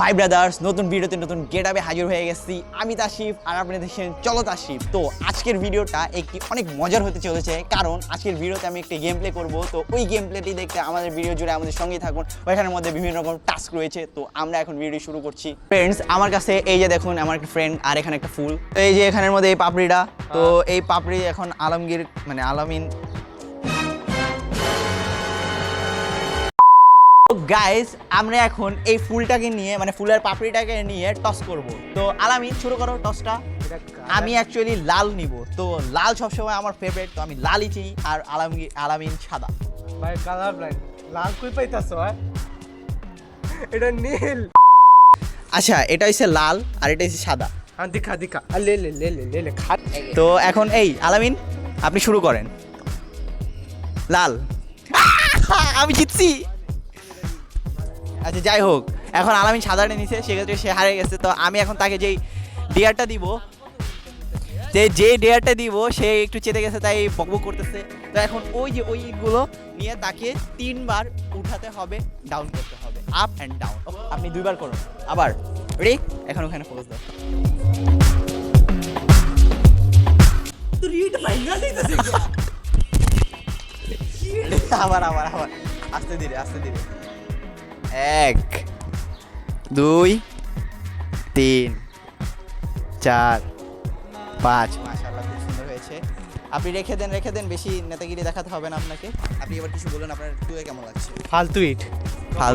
ভাই ব্রাদার্স নতুন ভিডিওতে নতুন গেট আপে হাজির হয়ে গেছি। আমি তাশিফ আর আপনি দেখছেন চলো তাশিফ তো আজকের ভিডিওটা একটি অনেক মজার হতে চলেছে। কারণ আজকের ভিডিওতে আমি একটি গেম প্লে করব। তো ওই গেম প্লেটি দেখতে আমাদের ভিডিও জুড়ে আমাদের সঙ্গেই থাকুন। ওইখানের মধ্যে বিভিন্ন রকম টাস্ক রয়েছে। তো আমরা এখন ভিডিও শুরু করছি। ফ্রেন্ডস আমার কাছে এই যে দেখুন আমার একটা ফ্রেন্ড আর এখানে একটা ফুল। তো এই যে এখানের মধ্যে এই পাপড়িটা। তো এই পাপড়ি এখন আলমগীর মানে আলামিন গাইস আমরা এখন এই ফুলটাকে নিয়ে মানে ফুলের পাপড়িটাকে নিয়ে টস করব। তো আলামিন শুরু করো টসটা আমি অ্যাকচুয়ালি লাল নিব। তো লাল সবসময় আমার ফেভারিট তো আমি লালই চিনি আর আলামিন আলামিন সাদা। ভাই কালার ব্লাইন্ড লাল কই পাইতাছ এটা নীল। আচ্ছা এটা হচ্ছে লাল আর এটা হচ্ছে সাদা। হ্যাঁ দিখা লে লে লে লে লে লে খা। তো এখন এই আলামিন আপনি শুরু করেন। লাল। আমি জিতছি। আচ্ছা যাই হোক, এখন আলামিন সাদাটা নিছে, সেক্ষেত্রে সে হারে গেছে। তো আমি এখন তাকে যেই ডেয়ারটা দিব, যে যে ডেয়ারটা দিব, সে একটু চেতে গেছে, তাই বকবক করতেছে। তো এখন ওই যে ওই নিয়ে তাকে তিনবার উঠাতে হবে ডাউন করতে হবে আপ অ্যান্ড ডাউন আপনি দুইবার করুন। আবার রেডি এখন ওখানে ফোকাস দাও। আবার আবার আবার। আস্তে ধীরে আস্তে ধীরে। এক দুই তিন চার পাঁচ। মাশাআল্লাহ খুব সুন্দর হয়েছে। আপনি রেখে দেন রেখে দেন বেশি নেতাগিরি দেখাতে হবে না আপনাকে। আপনি এবার কিছু বলুন আপনার টুয়ে কেমন লাগছে? ফালতু ইট। ফাল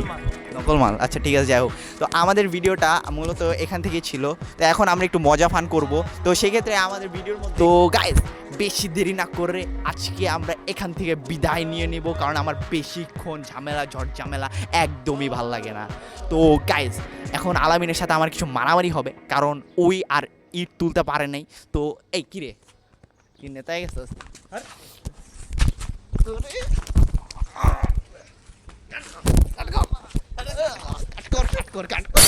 নকল মাল। আচ্ছা ঠিক আছে যাই হোক। তো আমাদের ভিডিওটা মূলত এখান থেকেই ছিল। তো এখন আমরা একটু মজা ফান করব। তো সেক্ষেত্রে আমাদের ভিডিওর মধ্যে তো গাইজ বেশি দেরি না করে আজকে আমরা এখান থেকে বিদায় নিয়ে নেব। কারণ আমার বেশিক্ষণ ঝামেলা ঝড় ঝামেলা একদমই ভালো লাগে না। তো গাইজ এখন আলামিনের সাথে আমার কিছু মারামারি হবে। কারণ ওই আর ইট তুলতে পারে নাই। তো এই কিরে কি নেতায় গেছিস? কর কাট কর কাট